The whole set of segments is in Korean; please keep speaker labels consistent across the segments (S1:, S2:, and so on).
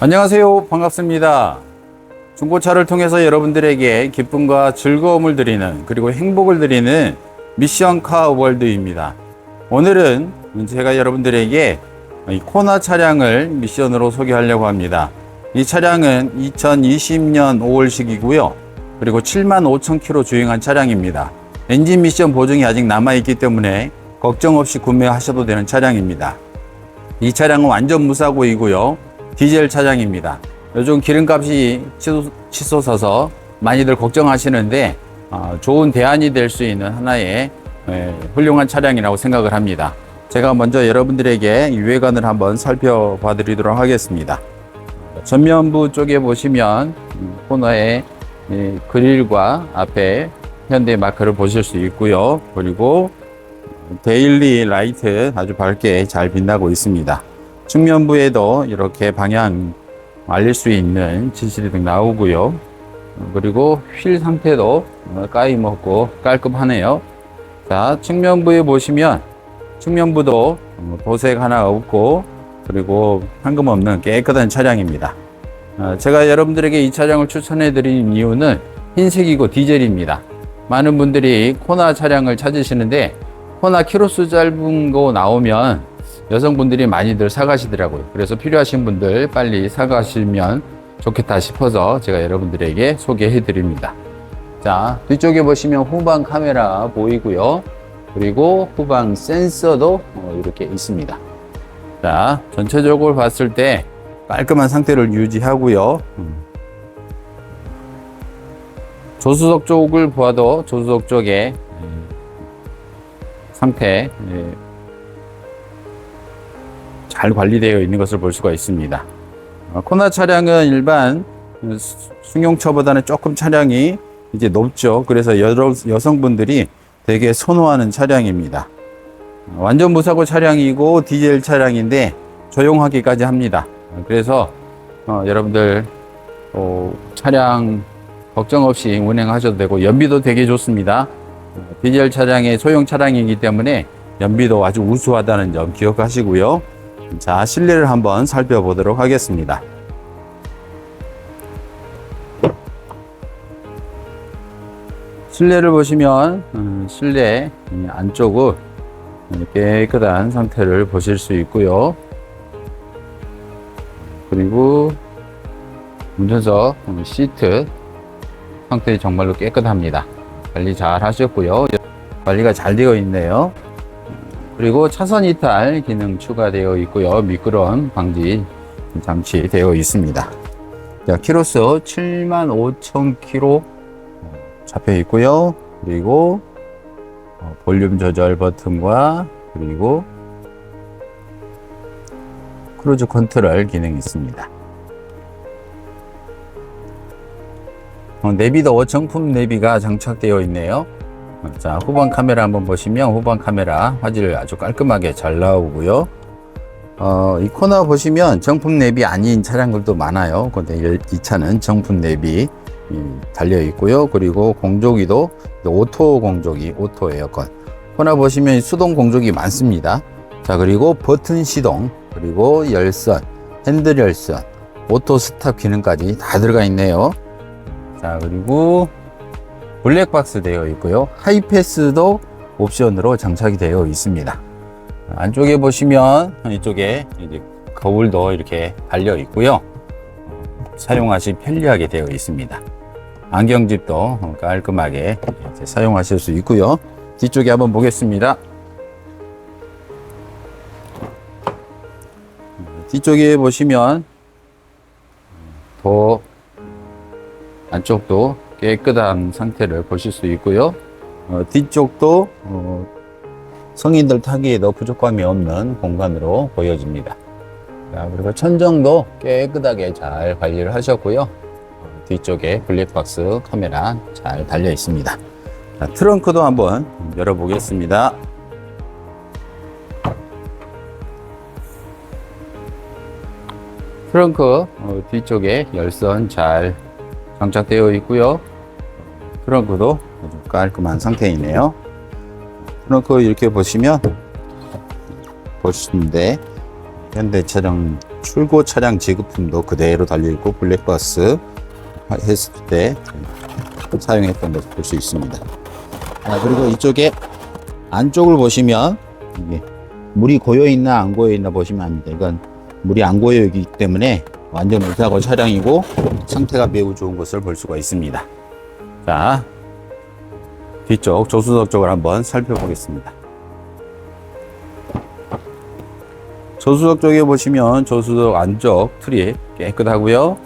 S1: 안녕하세요. 반갑습니다. 중고차를 통해서 여러분들에게 기쁨과 즐거움을 드리는 그리고 행복을 드리는 미션카 월드입니다. 오늘은 제가 여러분들에게 이 코나 차량을 미션으로 소개하려고 합니다. 이 차량은 2020년 5월식이고요. 그리고 7만 5천 킬로 주행한 차량입니다. 엔진 미션 보증이 아직 남아있기 때문에 걱정 없이 구매하셔도 되는 차량입니다. 이 차량은 완전 무사고이고요. 디젤 차량입니다. 요즘 기름값이 치솟, 치솟아서 많이들 걱정하시는데 어, 좋은 대안이 될 수 있는 하나의 에, 훌륭한 차량이라고 생각을 합니다. 제가 먼저 여러분들에게 유해관을 한번 살펴봐 드리도록 하겠습니다. 전면부 쪽에 보시면 음, 코너에 이 그릴과 앞에 현대 마크를 보실 수 있고요. 그리고 데일리 라이트 아주 밝게 잘 빛나고 있습니다. 측면부에도 이렇게 방향 알릴 수 있는 지시등 나오고요. 그리고 휠 상태도 까임 없고 깔끔하네요. 자, 측면부에 보시면 측면부도 도색 하나 없고 그리고 황금 없는 깨끗한 차량입니다. 어, 제가 여러분들에게 이 차량을 추천해 드린 이유는 흰색이고 디젤입니다. 많은 분들이 코나 차량을 찾으시는데 코나 키로수 짧은 거 나오면 여성분들이 많이들 사가시더라고요. 그래서 필요하신 분들 빨리 사가시면 좋겠다 싶어서 제가 여러분들에게 소개해 드립니다. 자, 뒤쪽에 보시면 후방 카메라 보이고요. 그리고 후방 센서도 어, 이렇게 있습니다. 자, 전체적으로 봤을 때 깔끔한 상태를 유지하고요. 음. 조수석 쪽을 보아도 조수석 쪽에 음, 상태 예, 잘 관리되어 있는 것을 볼 수가 있습니다. 어, 코나 차량은 일반 수- 승용차보다는 조금 차량이 이제 높죠. 그래서 여러, 여성분들이 되게 선호하는 차량입니다. 어, 완전 무사고 차량이고 디젤 차량인데 조용하기까지 합니다. 어, 그래서 어, 여러분들 어, 차량 걱정 없이 운행하셔도 되고 연비도 되게 좋습니다. 어, 디젤 차량의 소형 차량이기 때문에 연비도 아주 우수하다는 점 기억하시고요. 자, 실내를 한번 살펴보도록 하겠습니다. 실내를 보시면 음, 실내 이 안쪽은 깨끗한 상태를 보실 수 있고요. 그리고 운전석 음, 시트 상태 정말로 깨끗합니다. 관리 잘 하셨고요. 관리가 잘 되어 있네요. 그리고 차선 이탈 기능 추가되어 있고요. 미끄럼 방지 장치 되어 있습니다. 자, 키로수 7만 5천 킬로 잡혀 있고요. 그리고 어, 볼륨 조절 버튼과 그리고 크루즈 컨트롤 기능이 있습니다. 어, 내비도 정품 내비가 장착되어 있네요. 자, 후방 카메라 한번 보시면 후방 카메라 화질 아주 깔끔하게 잘 나오고요. 어, 이 코너 보시면 정품 내비 아닌 차량들도 많아요. 근데 이- 이 차는 정품 내비 음, 달려 있고요. 그리고 공조기도 오토 공조기, 오토 에어컨. 코너 보시면 수동 공조기 많습니다. 자, 그리고 버튼 시동, 그리고 열선, 핸들 열선, 오토 스탑 기능까지 다 들어가 있네요. 자, 그리고 블랙박스 되어 있고요. 하이패스도 옵션으로 장착이 되어 있습니다. 안쪽에 보시면 이쪽에 이제 거울도 이렇게 달려 있고요. 사용하시 편리하게 되어 있습니다. 안경집도 깔끔하게 사용하실 수 있고요. 뒤쪽에 한번 보겠습니다. 뒤쪽에 보시면 더 안쪽도 깨끗한 상태를 보실 수 있고요. 어, 뒤쪽도 어, 성인들 타기에도 부족함이 없는 공간으로 보여집니다. 자, 그리고 천정도 깨끗하게 잘 관리를 하셨고요. 어, 뒤쪽에 블랙박스 카메라 잘 달려 있습니다. 자, 트렁크도 한번 열어보겠습니다. 트렁크 어, 뒤쪽에 열선 잘 장착되어 있고요. 트렁크도 깔끔한 상태이네요. 트렁크 이렇게 보시면 보시는데 현대 차량 출고 차량 지급품도 그대로 달려있고 블랙박스 했을 때 사용했던 것을 볼 수 있습니다. 아, 그리고 이쪽에 안쪽을 보시면 물이 고여 있나 안 고여 있나 보시면 압니다. 이건 물이 안 고여 있기 때문에 완전 울타고 차량이고 상태가 매우 좋은 것을 볼 수가 있습니다. 자, 뒤쪽 조수석 쪽을 한번 살펴보겠습니다. 조수석 쪽에 보시면 조수석 안쪽 틀이 깨끗하고요.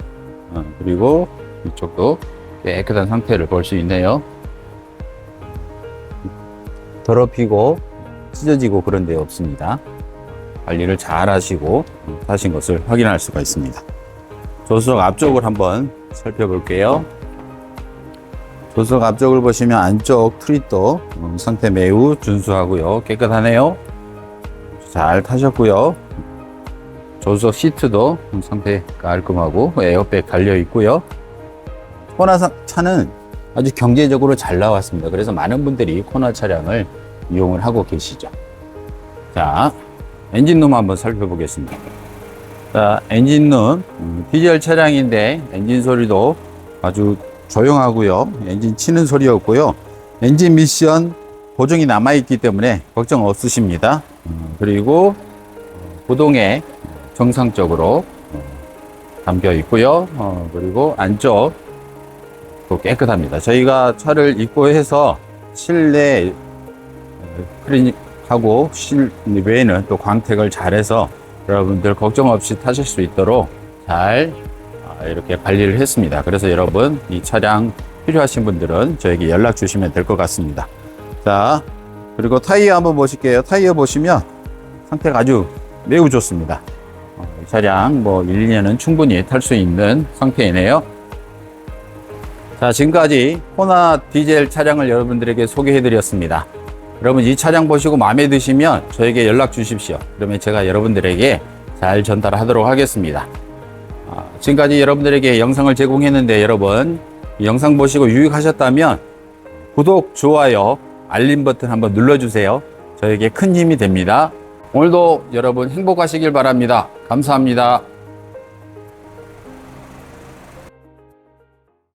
S1: 어, 그리고 이쪽도 깨끗한 상태를 볼 수 있네요. 더럽히고 찢어지고 그런 데 없습니다. 관리를 잘 하시고 하신 것을 확인할 수가 있습니다. 조수석 앞쪽을 한번 살펴볼게요. 조수석 앞쪽을 보시면 안쪽 트릿도 음, 상태 매우 준수하고요. 깨끗하네요. 잘 타셨고요. 조수석 시트도 상태 깔끔하고 에어백 달려 있고요. 코나 사- 차는 아주 경제적으로 잘 나왔습니다. 그래서 많은 분들이 코나 차량을 이용을 하고 계시죠. 자, 엔진룸 한번 살펴보겠습니다. 자, 엔진룸 음, 디젤 차량인데 엔진 소리도 아주 조용하고요. 엔진 치는 소리 없고요. 엔진 미션 보정이 남아있기 때문에 걱정 없으십니다. 음, 그리고 구동에 정상적으로 어, 담겨 있고요. 어, 그리고 안쪽 또 깨끗합니다. 저희가 차를 입고해서 실내 클리닉하고 실외에는 또 광택을 잘해서 여러분들 걱정 없이 타실 수 있도록 잘 아, 이렇게 관리를 했습니다. 그래서 여러분 이 차량 필요하신 분들은 저에게 연락 주시면 될 것 같습니다. 자, 그리고 타이어 한번 보실게요. 타이어 보시면 상태가 아주 매우 좋습니다. 어, 이 차량 뭐 1, 2년은 충분히 탈 수 있는 상태이네요. 자, 지금까지 호나 디젤 차량을 여러분들에게 소개해 드렸습니다. 여러분 이 차량 보시고 마음에 드시면 저에게 연락 주십시오. 그러면 제가 여러분들에게 잘 전달하도록 하겠습니다. 아, 지금까지 여러분들에게 영상을 제공했는데 여러분 이 영상 보시고 유익하셨다면 구독, 좋아요, 알림 버튼 한번 눌러주세요. 저에게 큰 힘이 됩니다. 오늘도 여러분 행복하시길 바랍니다. 감사합니다.